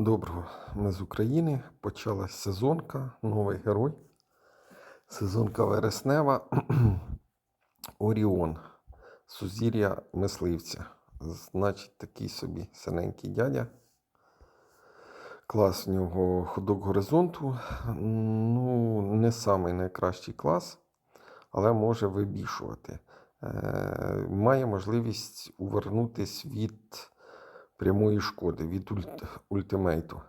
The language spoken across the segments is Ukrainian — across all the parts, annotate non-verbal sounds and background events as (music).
Доброго, ми з України. Почалась сезонка, новий герой. Сезонка вереснева. (clears throat) Оріон. Сузір'я мисливця. Значить, такий собі синенький дядя. Клас в нього ходок горизонту. Ну, не самий найкращий клас, але може вибішувати. Е, має можливість увернутись від прямої шкоди, від ульт, ультимейту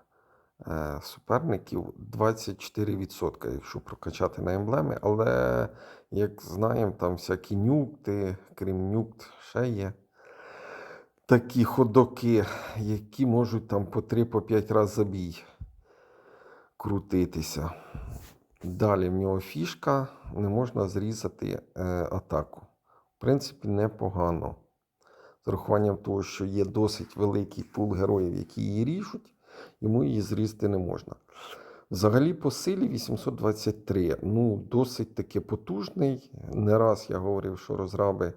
е, суперників 24%, якщо прокачати на емблеми. Але, як знаємо, там всякі нюкти, крім нюкт, ще є такі ходоки, які можуть там по 3-5 разів забій крутитися. Далі в нього фішка, не можна зрізати е, атаку. В принципі, непогано. З урахуванням того, що є досить великий пул героїв, які її ріжуть, йому її зрізати не можна. Взагалі, по силі 823. Ну, досить таки потужний. Не раз я говорив, що розраби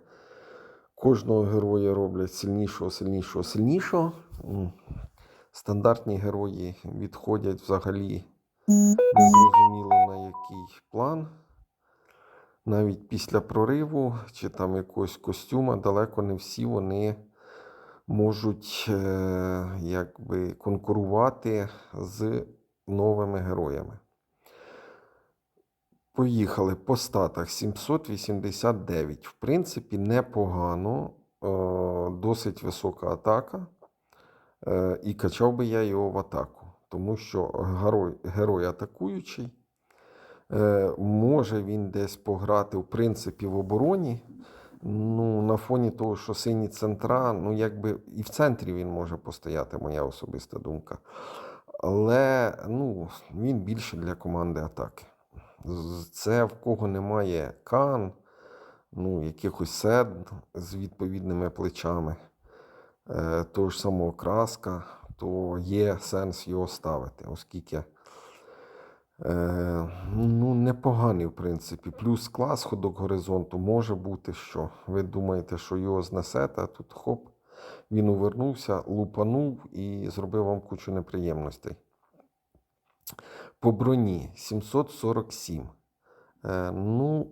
кожного героя роблять сильнішого, сильнішого, сильнішого. Стандартні герої відходять взагалі незрозуміло на який план. Навіть після прориву чи там якогось костюма далеко не всі вони можуть е, якби конкурувати з новими героями. Поїхали по статах 789. В принципі, непогано, е, досить висока атака. Е, і качав би я його в атаку, тому що герой, герой атакуючий. Е, може він десь пограти, в принципі, в обороні. Ну, на фоні того, що сині центра, ну, якби і в центрі він може постояти, моя особиста думка. Але ну, він більше для команди атаки. Це в кого немає кан, ну, якихось сед з відповідними плечами, е, того ж самого краска, то є сенс його ставити, оскільки. Е, непоганий, в принципі. Плюс клас ходок горизонту може бути, що ви думаєте, що його знесете, а тут хоп, він увернувся, лупанув і зробив вам кучу неприємностей. По броні 747. Е, ну,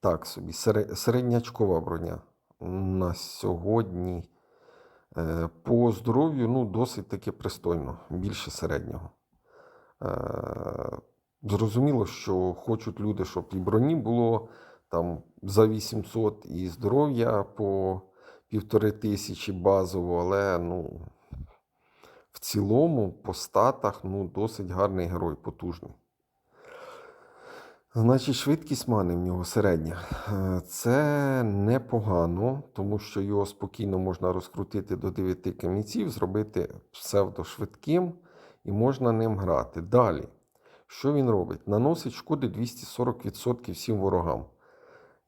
так собі, середнячкова броня на сьогодні. Е, по здоров'ю, ну, досить таки пристойно, більше середнього. Е, Зрозуміло, що хочуть люди, щоб і броні було там за 800, і здоров'я по півтори тисячі базово, але ну, в цілому, по статах, ну, досить гарний герой, потужний. Значить, швидкість мани в нього середня. Е, Це непогано, тому що його спокійно можна розкрутити до 9 камінців, зробити псевдошвидким і можна ним грати. Далі, що він робить? Наносить шкоди 240% всім ворогам.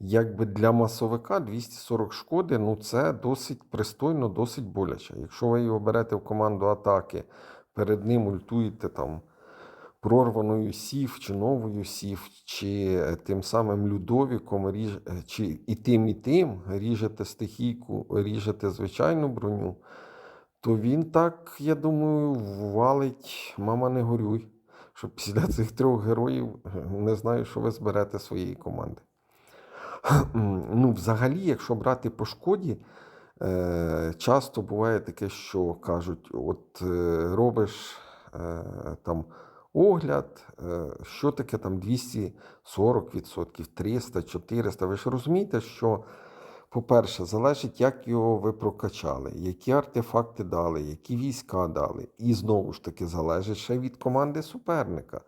Якби для масовика 240 шкоди, ну це досить пристойно, досить боляче. Якщо ви його берете в команду атаки, перед ним ультуєте там прорваною сів, чи новою сів, чи е, тим самим Людовіком, ріж... е, чи і тим, і тим ріжете стихійку, ріжете звичайну броню, то він так, я думаю, валить, мама не горюй. Що після цих трьох героїв е, не знаю, що ви зберете своєї команди. (clears throat) Ну, взагалі, якщо брати по шкоді, е, часто буває таке, що кажуть: от е, робиш там огляд, що таке там 240%, 300, 400. Ви ж розумієте, що, по-перше, залежить, як його ви прокачали, які артефакти дали, які війська дали. І знову ж таки залежить ще від команди суперника.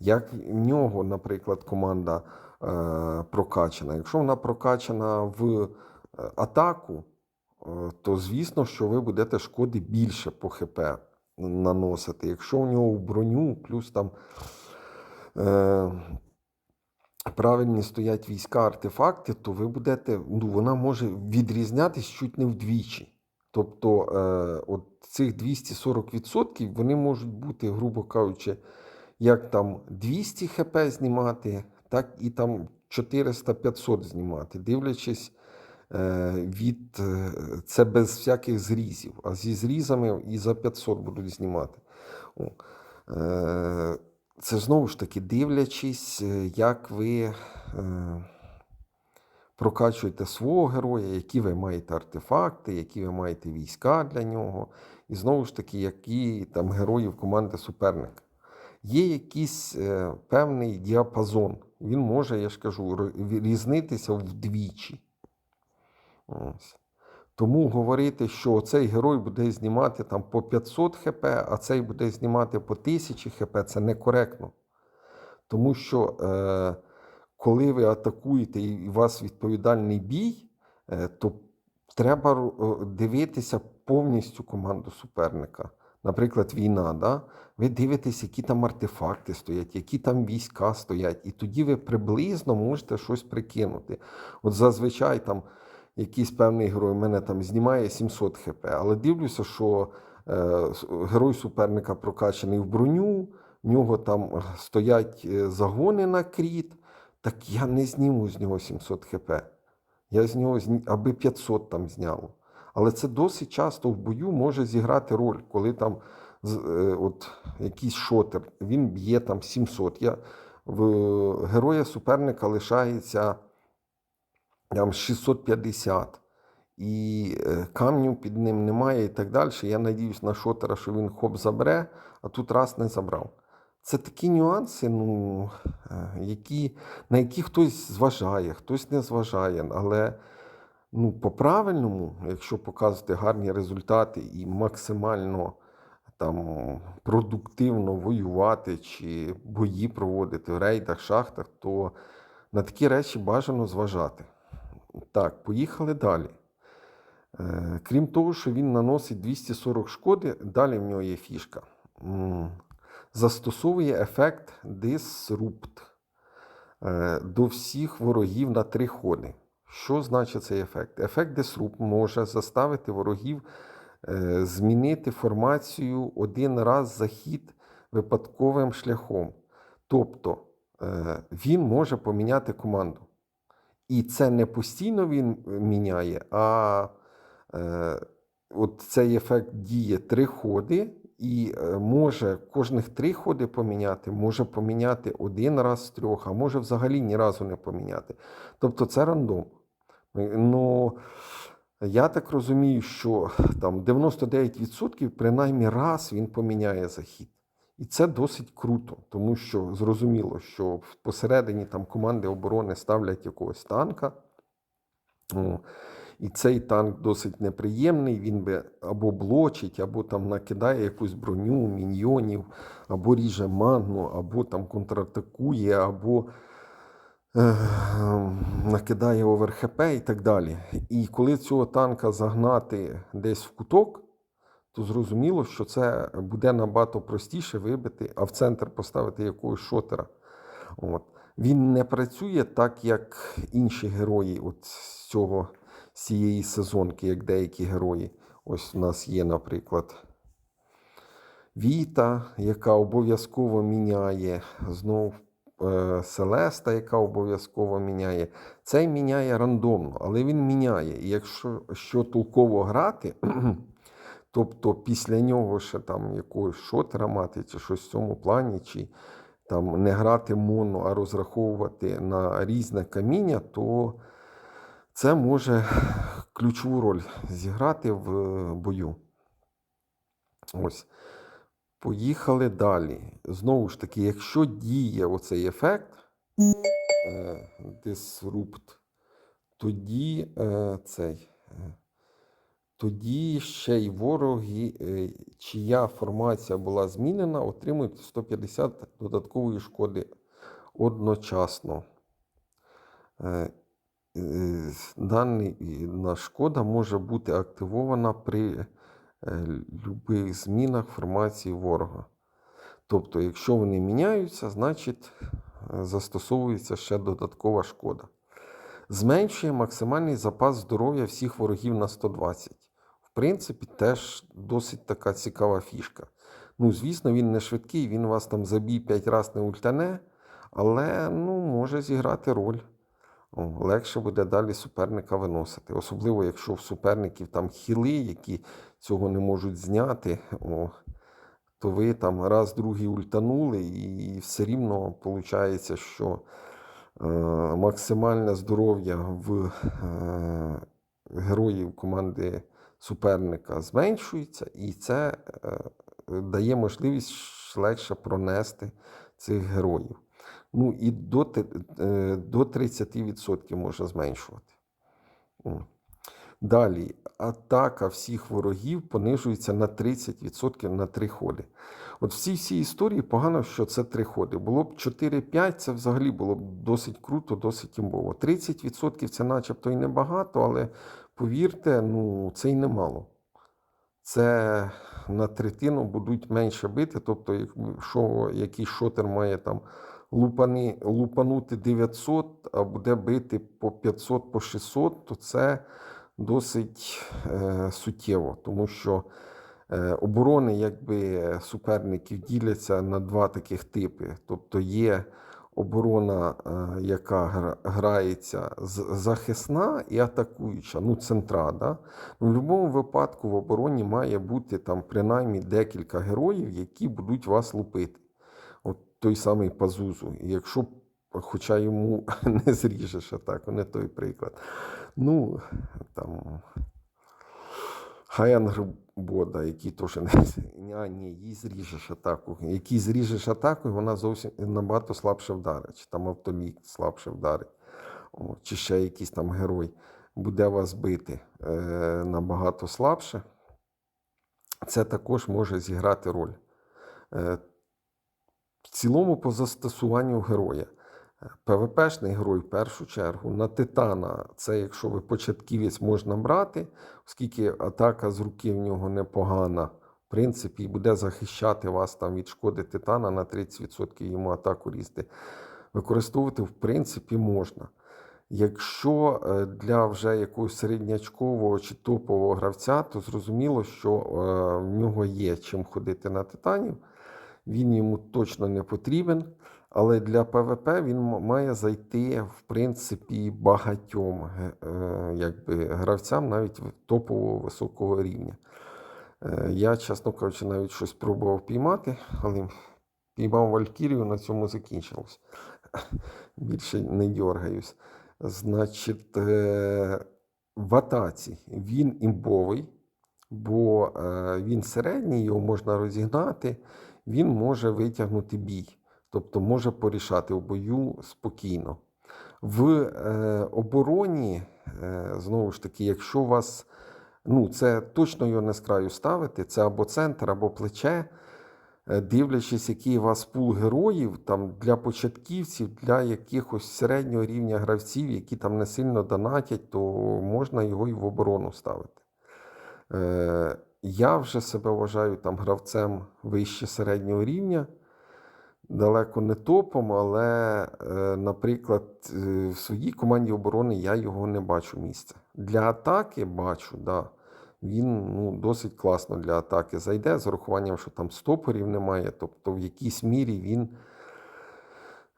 Як в нього, наприклад, команда е, прокачана. Якщо вона прокачана в е, атаку, е, то звісно, що ви будете шкоди більше по ХП наносити. Якщо у нього в броню, плюс там е, правильні стоять війська, артефакти, то ви будете, ну, вона може відрізнятись чуть не вдвічі. Тобто е, от цих 240% вони можуть бути, грубо кажучи, як там 200 хп знімати, так і там 400-500 знімати, дивлячись, е, від. е, Це без всяких зрізів. А зі зрізами і за 500 будуть знімати. О. Е, Це знову ж таки дивлячись, е, як ви е, прокачуєте свого героя, які ви маєте артефакти, які ви маєте війська для нього. І знову ж таки, які там героїв команди суперника. Є якийсь е, певний діапазон. Він може, я ж кажу, різнитися вдвічі. Ось. Тому говорити, що цей герой буде знімати там по 500 хп, а цей буде знімати по 1000 хп, це некоректно. Тому що е, коли ви атакуєте і у вас відповідальний бій, е, то треба дивитися повністю команду суперника. Наприклад, війна, да? ви дивитесь, які там артефакти стоять, які там війська стоять, і тоді ви приблизно можете щось прикинути. От зазвичай там якийсь певний герой мене там знімає 700 хп, але дивлюся, що е, герой суперника прокачаний в броню, в нього там стоять е, загони на кріт, так я не зніму з нього 700 хп. Я з нього аби 500 там зняло. Але це досить часто в бою може зіграти роль, коли там е, от, якийсь шотер, він б'є там 700. Я, в героя суперника лишається там 650. І е, камню під ним немає і так далі. Я надіюсь на шотера, що він хоп забере, а тут раз не забрав. Це такі нюанси, ну, е, які, на які хтось зважає, хтось не зважає. Але ну, по-правильному, якщо показувати гарні результати і максимально там, продуктивно воювати чи бої проводити в рейдах, шахтах, то на такі речі бажано зважати. Так, поїхали далі. Е, Крім того, що він наносить 240 шкоди, далі в нього є фішка. Застосовує ефект Disrupt е, до всіх ворогів на три ходи. Що значить цей ефект? Ефект Disrupt може заставити ворогів е, змінити формацію один раз за хід випадковим шляхом. Тобто він може поміняти команду. І це не постійно він е, міняє, а е, от цей ефект діє три ходи, і е, може кожних три ходи поміняти, може поміняти один раз з трьох, а може взагалі ні разу не поміняти. Тобто це рандом. Ну, я так розумію, що там 99% принаймні раз він поміняє захід. І це досить круто, тому що зрозуміло, що посередині там команди оборони ставлять якогось танка. І цей танк досить неприємний. Він би або блочить, або там накидає якусь броню, міньйонів, або ріже манну, або там контратакує, або е, накидає оверхп і так далі. І коли цього танка загнати десь в куток, то зрозуміло, що це буде набагато простіше вибити, а в центр поставити якогось шотера. От. Він не працює так, як інші герої от з цього цієї сезонки, як деякі герої. Ось у нас є, наприклад, Віта, яка обов'язково міняє. Знов е, Селеста, яка обов'язково міняє. Цей міняє рандомно, але він міняє. І якщо що толково грати, (clears throat) тобто після нього ще там якогось шотера мати, чи щось в цьому плані, чи там не грати моно, а розраховувати на різне каміння, то це може ключову роль зіграти в бою. Ось. Поїхали далі. Знову ж таки, якщо діє оцей ефект е, Disrupt, тоді е, цей. е, тоді ще й вороги, е, чия формація була змінена, отримують 150 додаткової шкоди одночасно. Е, е, Дана шкода може бути активована при любих змінах формації ворога. Тобто, якщо вони міняються, значить застосовується ще додаткова шкода. Зменшує максимальний запас здоров'я всіх ворогів на 120. Принципі, теж досить така цікава фішка. Ну, звісно, він не швидкий, він вас там забій 5 разів не ультане, але ну, може зіграти роль. О, легше буде далі суперника виносити. Особливо, якщо в суперників там хіли, які цього не можуть зняти, о, то ви там раз, другий ультанули, і все рівно виходить, що е, максимальне здоров'я в е, героїв команди суперника зменшується, і це е, дає можливість легше пронести цих героїв. Ну і до, е, до 30% може зменшувати. Далі, атака всіх ворогів понижується на 30% на 3 ходи. От всі всі історії погано, що це 3 ходи. Було б 4-5, це взагалі було б досить круто, досить імбово. 30% це начебто і небагато, але повірте, ну це й немало. Це на третину будуть менше бити. Тобто, якщо якийсь шотер має там лупани, лупанути 900, а буде бити по 500, по 600, то це досить е, суттєво, тому що е, оборони якби суперників діляться на два таких типи. Тобто є оборона, е, яка грається захисна і атакуюча, ну центра. Да? Ну, в будь-якому випадку в обороні має бути там принаймні декілька героїв, які будуть вас лупити. От той самий Пазузу. Якщо, хоча йому (laughs) не зріжеш атаку, не той приклад. Ну, там. Хаянгрбода, який теж не (laughs) а, ні, їй зріжеш атаку. Який зріжеш атаку, вона зовсім набагато слабше вдарить. Чи там автолік слабше вдарить. О, чи ще якийсь там герой буде вас бити е, набагато слабше. Це також може зіграти роль. Е, в цілому, по застосуванню героя. ПВПшний герой в першу чергу. На Титана, це якщо ви початківець можна брати, оскільки атака з руки в нього непогана. В принципі, буде захищати вас там від шкоди Титана на 30% йому атаку різти. Використовувати, в принципі, можна. Якщо е, для вже якогось середнячкового чи топового гравця, то зрозуміло, що е, в нього є чим ходити на титанів. Він йому точно не потрібен, але для ПВП він має зайти, в принципі, багатьом е, якби, гравцям навіть топового високого рівня. Е, Я, чесно кажучи, навіть щось пробував піймати, але піймав Валькірію, на цьому закінчилось. (laughs) Більше не дергаюсь. Значить, е, в атаці він імбовий, бо він середній, його можна розігнати, він може витягнути бій, тобто може порішати в бою спокійно. В е, обороні, е, знову ж таки, якщо у вас, ну це точно його не з краю ставити, це або центр, або плече. Е, Дивлячись, який у вас пул героїв там для початківців, для якихось середнього рівня гравців, які там не сильно донатять, то можна його і в оборону ставити. Е, я вже себе вважаю там гравцем вище середнього рівня, далеко не топом, але, е, наприклад, е, в своїй команді оборони я його не бачу місця. Для атаки бачу, да. Він ну, досить класно для атаки зайде, з урахуванням, що там стопорів немає. Тобто, в якійсь мірі він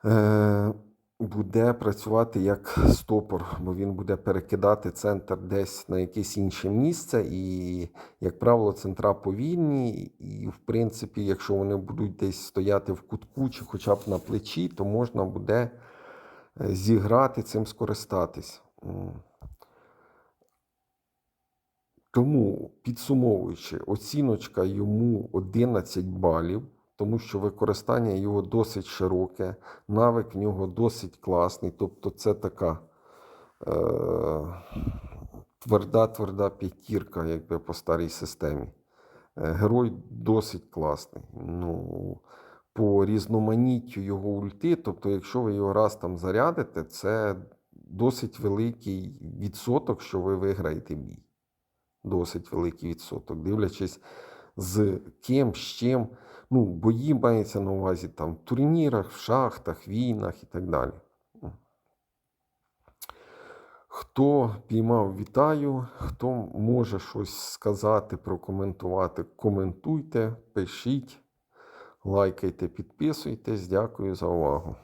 е, буде працювати як стопор, бо він буде перекидати центр десь на якесь інше місце. І, як правило, центра повільні. І, в принципі, якщо вони будуть десь стояти в кутку чи хоча б на плечі, то можна буде е, зіграти цим скористатись. Тому, підсумовуючи, оціночка йому 11 балів, тому що використання його досить широке, навик в нього досить класний. Тобто це така е, тверда-тверда п'ятірка, якби по старій системі. Е, Герой досить класний. Ну, по різноманіттю його ульти, тобто, якщо ви його раз там зарядите, це досить великий відсоток, що ви виграєте бій досить великий відсоток, дивлячись з ким, з чим. Ну, бої мається на увазі там в турнірах, в шахтах, війнах і так далі. Хто піймав, вітаю. Хто може щось сказати, прокоментувати, коментуйте, пишіть, лайкайте, підписуйтесь. Дякую за увагу.